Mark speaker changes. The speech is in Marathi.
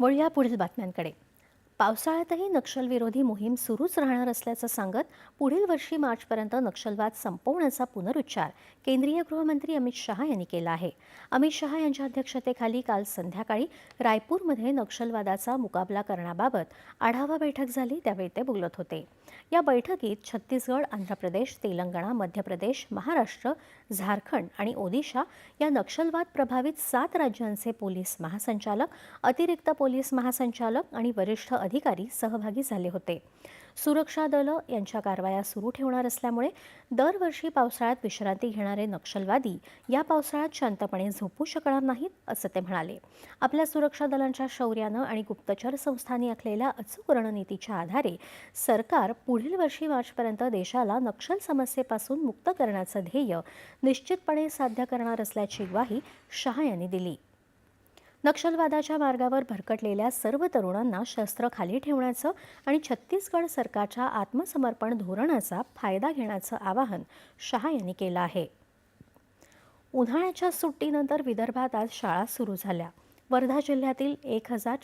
Speaker 1: वळूया पुढील बातम्यांकडे. पावसाळ्यातही नक्षलविरोधी मोहीम सुरूच राहणार असल्याचं सांगत पुढील वर्षी मार्चपर्यंत नक्षलवाद संपवण्याचा पुनरुच्चार केंद्रीय गृहमंत्री अमित शहा यांनी केला आहे. अमित शहा यांच्या अध्यक्षतेखाली काल संध्याकाळी रायपूरमध्ये नक्षलवादाचा मुकाबला करण्याबाबत आढावा बैठक झाली त्यावेळी ते बोलत होते. या बैठकीत छत्तीसगड आंध्र प्रदेश तेलंगणा मध्य प्रदेश महाराष्ट्र झारखंड आणि ओदिशा या नक्षलवाद प्रभावित सात राज्यांचे पोलीस महासंचालक अतिरिक्त पोलीस महासंचालक आणि वरिष्ठ अधिकारी सहभागी झाले होते. सुरक्षा दलं यांच्या कारवाया सुरू ठेवणार असल्यामुळे दरवर्षी पावसाळ्यात विश्रांती घेणारे नक्षलवादी या पावसाळ्यात शांतपणे झोपू शकणार नाहीत असं ते म्हणाले. आपल्या सुरक्षा दलांच्या शौर्यानं आणि गुप्तचर संस्थांनी आखलेल्या अचूक रणनीतीच्या आधारे सरकार पुढील वर्षी मार्चपर्यंत देशाला नक्षल समस्येपासून मुक्त करण्याचं ध्येय निश्चितपणे साध्य करणार असल्याची ग्वाही शहा यांनी दिली. नक्षलवादाच्या मार्गावर भरकटलेल्या सर्व तरुणांना शस्त्र खाली ठेवण्याचं आणि छत्तीसगड सरकारच्या आत्मसमर्पण धोरणाचा फायदा घेण्याचं आवाहन शहा यांनी केलं आहे. उन्हाळ्याच्या सुट्टीनंतर विदर्भात आज शाळा सुरू झाल्या. वर्धा जिल्ह्यातील एक हजार